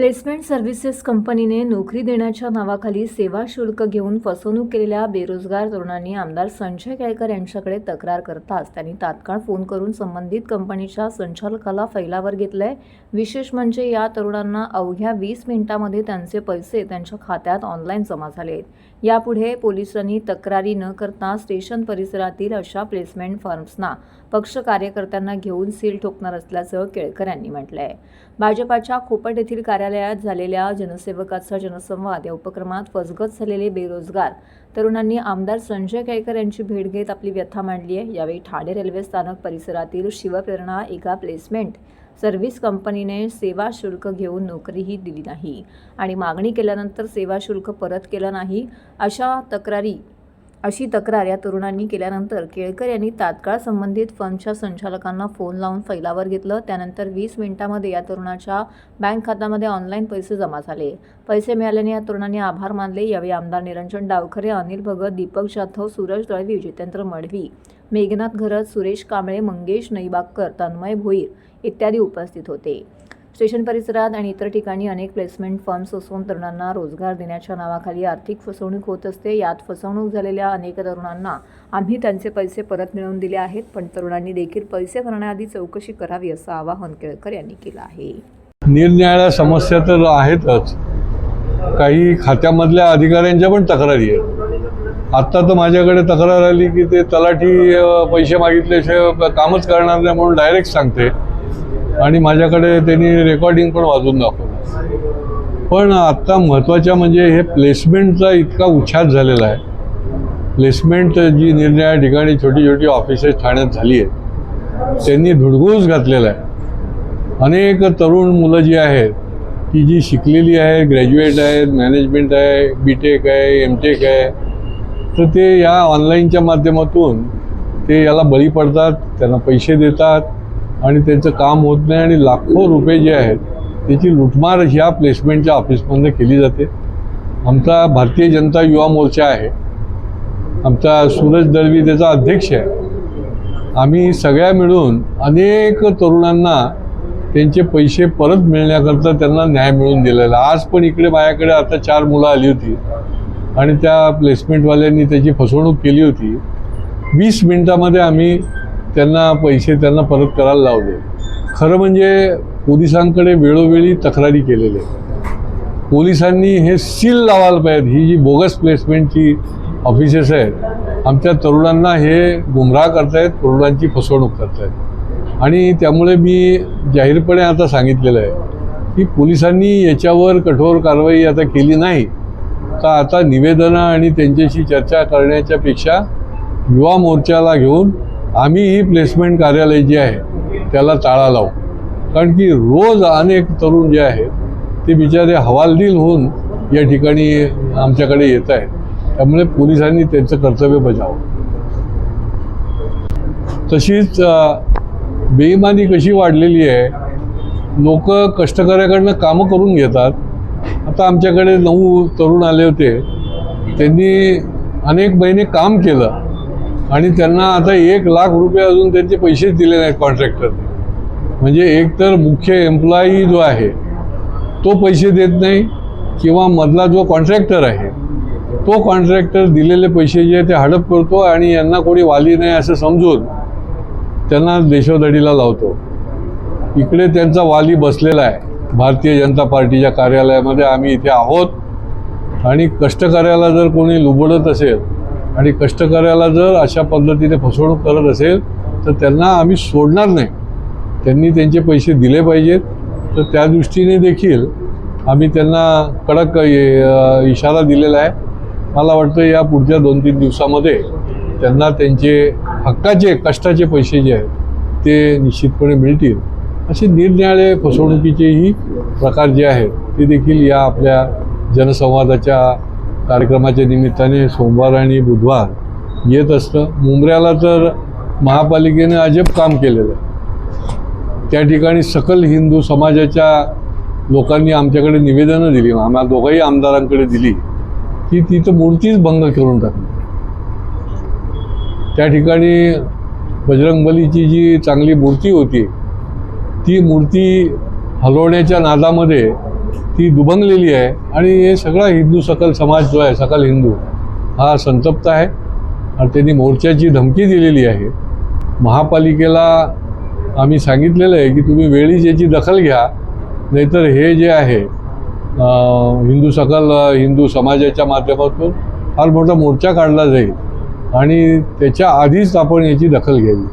Placement services कंपनीने नोकरी देण्याच्या नावाखाली सेवा शुल्क घेऊन फसवणूक केलेल्या बेरोजगार तरुणांनी आमदार संजय केळकर यांच्याकडे तक्रार करताच त्यांनी तात्काळ फोन करून संबंधित कंपनीच्या संचालकाला फैलावर घेतलंय. विशेष म्हणजे या तरुणांना अवघ्या वीस मिनिटांमध्ये त्यांचे पैसे त्यांच्या खात्यात ऑनलाईन जमा झाले आहेत. यापुढे पोलिसांनी तक्रारी न करता स्टेशन परिसरातील अशा प्लेसमेंट फर्म्सना पक्ष कार्यकर्त्यांना घेऊन सील ठोकणार असल्याचं केळकर यांनी म्हटलं आहे भाजपाच्या खोपट येथील कार्यालयात झालेल्या जनसेवकाचा जनसंवाद या उपक्रमात फसगत झालेले बेरोजगार तरुणांनी आमदार संजय केळकर यांची भेट घेत आपली व्यथा मांडली आहे यावेळी ठाणे रेल्वे स्थानक परिसरातील शिवप्रेरणा एका प्लेसमेंट सर्व्हिस कंपनीने सेवा शुल्क घेऊन नोकरीही दिली नाही आणि मागणी केल्यानंतर सेवा शुल्क परत केलं नाही अशा तक्रारी अशी तक्रार या तरुणांनी केल्यानंतर केळकर यांनी तात्काळ संबंधित फर्मच्या संचालकांना फोन लावून फैलावर घेतलं. त्यानंतर वीस मिनिटांमध्ये या तरुणाच्या बँक खात्यामध्ये ऑनलाईन पैसे जमा झाले. पैसे मिळाल्याने या तरुणांनी आभार मानले. यावेळी आमदार निरंजन डावखरे अनिल भगत दीपक जाधव सूरज दळवी जितेंद्र मडवी मेघनाथ घरत सुरेश कांबळे मंगेश नैबागकर तन्मय भोईर इत्यादी उपस्थित होते. स्टेशन परिसरात आणि इतर ठिकाणी अनेक प्लेसमेंट फर्म्स असून तरुणांना रोजगार देण्याच्या नावाखाली आर्थिक फसवणूक होत असते. यात फसवणूक झालेल्या अनेक तरुणांना आम्ही त्यांचे पैसे परत मिळवून दिले आहेत पण तरुणांनी देखील पैसे भरण्याआधी चौकशी करावी असं आवाहन केळकर यांनी केलं आहे. निरनिराळ्या समस्या तर आहेतच. काही खात्यामधल्या अधिकाऱ्यांच्या पण तक्रारी आहेत. आत्ता तर माझ्याकडे तक्रार आली की ते तलाठी पैसे मागितल्याशिवाय कामच करणार नाही म्हणून डायरेक्ट सांगते. आणि माझ्याकडे त्यांनी रेकॉर्डिंग पण वाजून दाखवलं. पण आत्ता महत्त्वाच्या म्हणजे हे प्लेसमेंटचा इतका उच्छाद झालेला आहे. प्लेसमेंट जी निर्णया ठिकाणी छोटी छोटी ऑफिसेस ठाण्यात झाली आहेत. त्यांनी धुडगूस घातलेला आहे. अनेक तरुण मुलं जी आहेत की जी शिकलेली आहे ग्रॅज्युएट आहेत मॅनेजमेंट आहे बी टेक आहे एम टेक आहे तर ते या ऑनलाईनच्या माध्यमातून ते याला बळी पडतात त्यांना पैसे देतात आणि त्यांचं काम होत नाही आणि लाखो रुपये जे आहेत त्याची लुटमार ह्या प्लेसमेंटच्या ऑफिसमधनं केली जाते. आमचा भारतीय जनता युवा मोर्चा आहे. आमचा सूरज दळवी त्याचा अध्यक्ष आहे. आम्ही सगळ्या मिळून अनेक तरुणांना त्यांचे पैसे परत मिळण्याकरता त्यांना न्याय मिळून दिलेला आज पण इकडे माझ्याकडे आता चार मुलं आली होती. आणि त्या प्लेसमेंटवाल्यांनी त्याची फसवणूक केली होती. वीस मिनटामध्ये आम्ही त्यांना पैसे त्यांना परत करायला लावले. खरं म्हणजे पोलिसांकडे वेळोवेळी तक्रारी केलेल्या आहेत. पोलिसांनी हे सील लावायला पाहिजे ही जी बोगस प्लेसमेंटची ऑफिसेस आहेत आमच्या तरुणांना हे गुमराह करतायत तरुणांची फसवणूक करतायत. आणि त्यामुळे मी जाहीरपणे आता सांगितलेलं आहे की पोलिसांनी याच्यावर कठोर कारवाई आता केली नाही. तर आता निवेदनं आणि त्यांच्याशी चर्चा करण्याच्या पेक्षा युवा मोर्चाला घेऊन आम्ही ही प्लेसमेंट कार्यालय जे आहे त्याला टाळा लावू. कारण की रोज अनेक तरुण जे आहेत ते बिचारे हवालदिल होऊन या ठिकाणी आमच्याकडे येत आहेत. त्यामुळे पोलिसांनी त्यांचं कर्तव्य बजावं. तशीच बेईमानी कशी वाढलेली आहे लोक कष्टकऱ्याकडनं कामं करून घेतात आता आमच्याकडे नऊ तरुण आले होते. त्यांनी अनेक महिने काम केलं. आणि त्यांना आता एक लाख रुपये अजून त्यांचे पैसेच दिले नाहीत कॉन्ट्रॅक्टरने म्हणजे एकतर मुख्य एम्प्लॉई जो आहे तो पैसे देत नाही किंवा मधला जो कॉन्ट्रॅक्टर आहे तो कॉन्ट्रॅक्टर दिलेले पैसे जे आहे ते हडप करतो आणि यांना कोणी वाली नाही असं समजून त्यांना देशोधडीला लावतो. इकडे त्यांचा वाली बसलेला आहे. भारतीय जनता पार्टीच्या कार्यालयामध्ये आम्ही इथे आहोत. आणि कष्टकऱ्याला जर कोणी लुबडत असेल आणि कष्टकऱ्याला जर अशा पद्धतीने फसवणूक करत असेल तर त्यांना आम्ही सोडणार नाही. त्यांनी त्यांचे पैसे दिले पाहिजेत. तर त्या दृष्टीने देखील आम्ही त्यांना कडक इशारा दिलेला आहे. मला वाटतं या पुढच्या दोन तीन दिवसामध्ये त्यांना त्यांचे हक्काचे कष्टाचे पैसे जे आहेत ते निश्चितपणे मिळतील. असे निरनिराळे फसवणुकीचेही प्रकार जे आहेत ते देखील या आपल्या जनसंवादाच्या कार्यक्रमाच्या निमित्ताने सोमवार आणि बुधवार येत असतं. मुंबऱ्याला तर महापालिकेने अजब काम केलेलं आहे. त्या ठिकाणी सकल हिंदू समाजाच्या लोकांनी आमच्याकडे निवेदनं दिली आम्हाला दोघंही आमदारांकडे दिली की तिथं मूर्तीच भंग करून टाकली. त्या ठिकाणी बजरंगबलीची जी चांगली मूर्ती होती ती मूर्ती हलवण्याच्या नादामध्ये ती दुभंगलेली आहे. आणि हे सगळा हिंदू सकल समाज जो आहे सकल हिंदू हा संतप्त आहे. आणि त्यांनी मोर्चाची धमकी दिलेली आहे. महापालिकेला आम्ही सांगितलेलं आहे की तुम्ही वेळीच याची दखल घ्या. नाहीतर हे जे आहे हिंदू सकल हिंदू समाजाच्या माध्यमातून फार मोठा मोर्चा काढला जाईल. आणि त्याच्या आधीच आपण याची दखल घ्यावी.